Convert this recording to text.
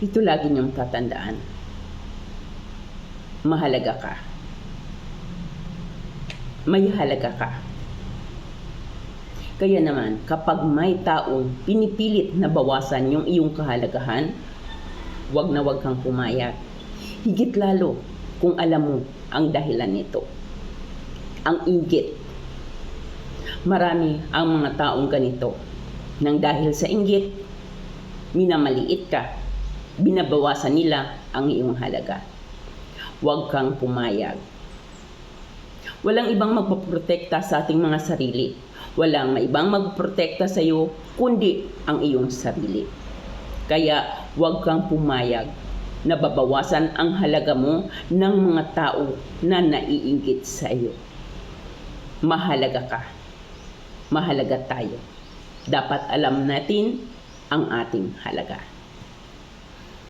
Ito lagi niyong tatandaan. Mahalaga ka. May halaga ka. Kaya naman, kapag may taong pinipilit na bawasan yung iyong kahalagahan, wag na wag kang pumayag. Higit lalo kung alam mo ang dahilan nito. Ang inggit. Marami ang mga taong ganito nang dahil sa inggit, minamaliit ka, binabawasan nila ang iyong halaga. Huwag kang pumayag. Walang ibang magpoprotekta sa ating mga sarili. Walang ibang magprotekta sa iyo kundi ang iyong sarili. Kaya huwag kang pumayag na babawasan ang halaga mo ng mga tao na naiinggit sa iyo. Mahalaga ka. Mahalaga tayo. Dapat alam natin ang ating halaga.